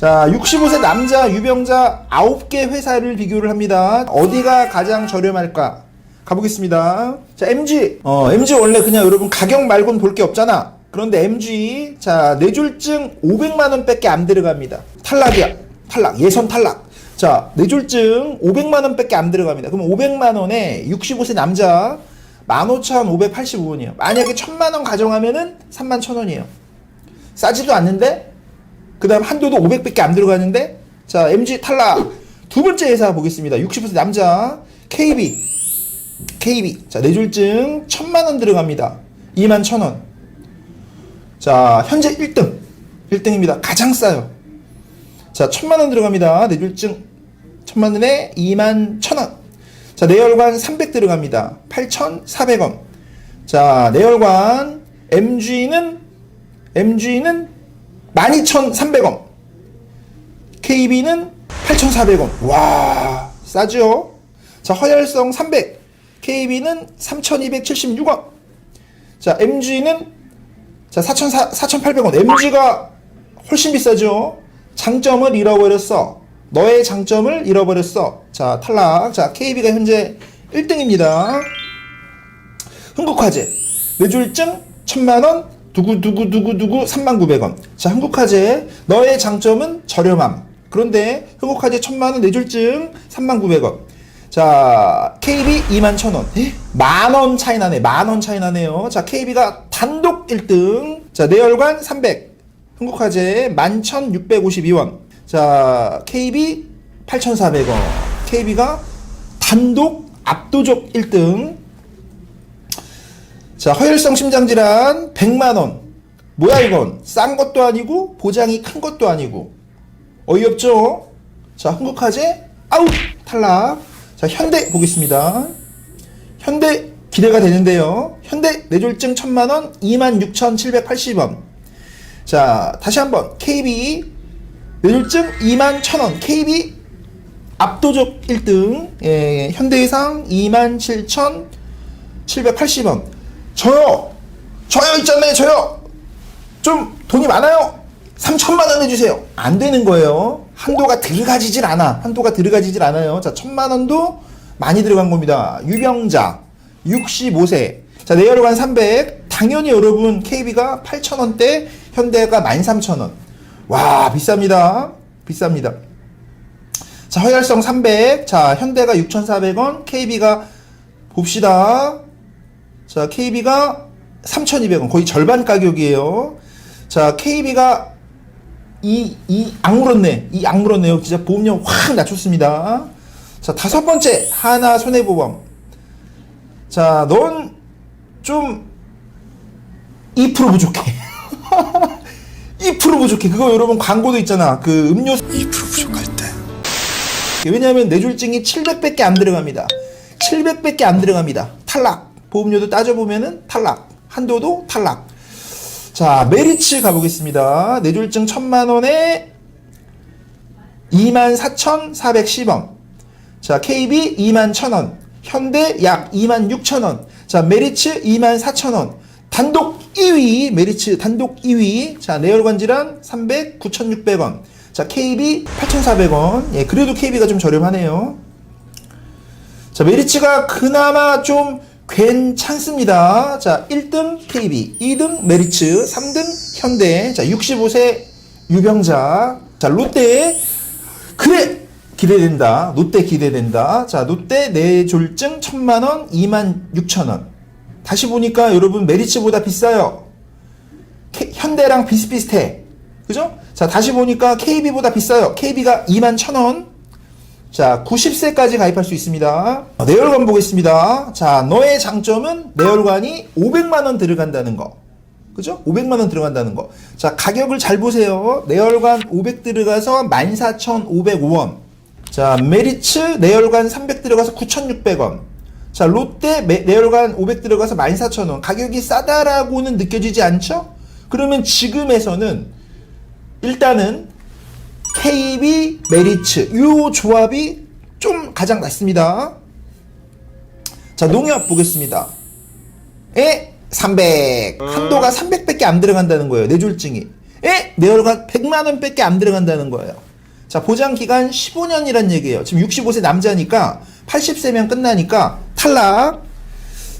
자, 65세 남자 유병자 9개 회사를 비교를 합니다. 어디가 가장 저렴할까? 가보겠습니다. 자, MG. 어, MG 원래 그냥 여러분 가격 말고는 볼게 없잖아. 그런데 MG, 자, 뇌졸증 500만원 밖에 안 들어갑니다. 탈락이야. 탈락. 예선 탈락. 자, 뇌졸증 500만원 밖에 안 들어갑니다. 그럼 500만원에 65세 남자 15,585원이에요. 만약에 1,000만원 가정하면은 31,000원이에요. 싸지도 않는데 그 다음 한도도 500밖에 안 들어가는데 자 MG 탈락. 두 번째 회사 보겠습니다. 60% 남자 KB KB 자 뇌졸증 1000만원 들어갑니다. 2만 1000원. 자 현재 1등. 1등입니다. 가장 싸요. 자 1000만원 들어갑니다. 뇌졸증 1000만원에 2만 1000원. 자 내혈관 300 들어갑니다. 8400원. 자 내혈관 MG는 MG는 12,300원. KB는 8,400원. 와, 싸죠? 자, 허혈성 300. KB는 3,276원. 자, MG는 자, 4,400, 4,800원. MG가 훨씬 비싸죠? 장점을 잃어버렸어. 너의 장점을 잃어버렸어. 자, 탈락. 자, KB가 현재 1등입니다. 흥국화재 뇌졸증 1000만원 두구두구두구두구 39,900원. 자 흥국화재 너의 장점은 저렴함. 그런데 흥국화재 1000만원 뇌졸증 39,900원. 자 KB 21,000원. 만원 차이 나네 만원 차이 나네요. 자 KB가 단독 1등. 자 내혈관 300 흥국화재 11,652원. 자 KB 8,400원. KB가 단독 압도적 1등 자, 허혈성 심장질환 100만원. 뭐야, 이건? 싼 것도 아니고, 보장이 큰 것도 아니고. 어이없죠? 자, 흥국화재, 아웃! 탈락. 자, 현대 보겠습니다. 현대 기대가 되는데요. 현대 뇌졸증 1000만원, 26,780원. 자, 다시 한번. KB, 뇌졸증 21,000원. KB, 압도적 1등. 예, 현대해상 27,780원. 저요! 저요 있잖아요, 저요! 좀 돈이 많아요! 3천만 원 해주세요! 안 되는 거예요. 한도가 들어가지질 않아. 한도가 들어가지질 않아요. 자, 천만 원도 많이 들어간 겁니다. 유병자, 65세. 자, 내혈관 300. 당연히 여러분, KB가 8,000원대, 현대가 13,000원. 와, 비쌉니다. 비쌉니다. 자, 허혈성 300. 자, 현대가 6,400원, KB가 봅시다. 자, KB가 3,200원. 거의 절반 가격이에요. 자, KB가 이, 이, 악물었네. 이 악물었네요. 진짜 보험료 확 낮췄습니다. 자, 다섯 번째. 하나 손해보험. 자, 넌 좀 2% 부족해. 2% 부족해. 그거 여러분 광고도 있잖아. 그 음료수 2% 부족할 때 왜냐하면 뇌졸증이 700밖에 안 들어갑니다. 700밖에 안 들어갑니다. 탈락. 보험료도 따져보면은 탈락. 한도도 탈락. 자, 메리츠 가보겠습니다. 뇌졸증 1000만원에 24,410원. 자, KB 21,000원. 현대 약 26,000원. 자, 메리츠 24,000원. 단독 2위, 메리츠 단독 2위. 자, 내혈관 질환 300, 9,600원. 자, KB 8,400원. 예, 그래도 KB가 좀 저렴하네요. 자, 메리츠가 그나마 좀 괜찮습니다. 자, 1등 KB, 2등 메리츠, 3등 현대, 자, 65세 유병자, 자, 롯데, 그래! 기대된다. 롯데 기대된다. 자, 롯데 뇌졸증 1000만원, 26,000원. 다시 보니까 여러분 메리츠보다 비싸요. K- 현대랑 비슷비슷해. 그죠? 자, 다시 보니까 KB보다 비싸요. KB가 21,000원. 자, 90세까지 가입할 수 있습니다. 어, 내혈관 보겠습니다. 자, 너의 장점은 내혈관이 500만원 들어간다는 거. 그죠? 500만원 들어간다는 거. 자, 가격을 잘 보세요. 내혈관 500 들어가서 14,505원. 자, 메리츠 내혈관 300 들어가서 9,600원. 자, 롯데 매- 내혈관 500 들어가서 14,000원. 가격이 싸다라고는 느껴지지 않죠? 그러면 지금에서는 일단은 KB 메리츠 요 조합이 좀 가장 낫습니다. 자 농협 보겠습니다. 에 300 한도가 300밖에 안 들어간다는 거예요. 뇌졸증이 내열관 100만 원 밖에 안 들어간다는 거예요. 자, 보장 기간 15년이란 얘기예요. 지금 65세 남자니까 80세면 끝나니까 탈락.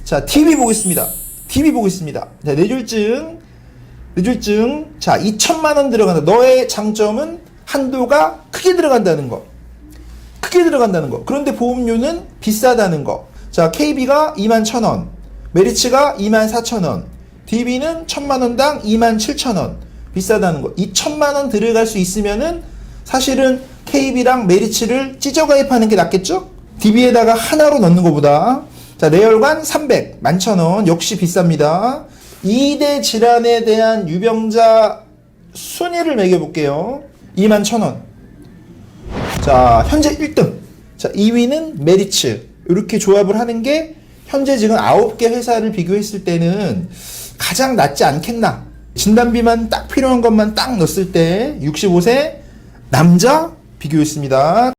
자, TV 보겠습니다. TV 보겠습니다. 자, 뇌졸중. 뇌졸중. 자, 2천만 원 들어간다. 너의 장점은 한도가 크게 들어간다는 거. 크게 들어간다는 거. 그런데 보험료는 비싸다는 거. 자, KB가 2만 1,000원. 메리츠가 2만 4천원. DB는 1천만 원당 2만 7천 원. 비싸다는 거. 2천만 원 들어갈 수 있으면은 사실은 KB랑 메리츠를 찢어 가입하는 게 낫겠죠? DB에다가 하나로 넣는 것보다. 자, 레열관 300, 11,000원. 역시 비쌉니다. 2대 질환에 대한 유병자 순위를 매겨볼게요. 2만 1,000원. 자, 현재 1등. 자, 2위는 메리츠. 이렇게 조합을 하는 게 현재 지금 9개 회사를 비교했을 때는 가장 낫지 않겠나. 진단비만 딱 필요한 것만 딱 넣었을 때 65세 남자 비교했습니다.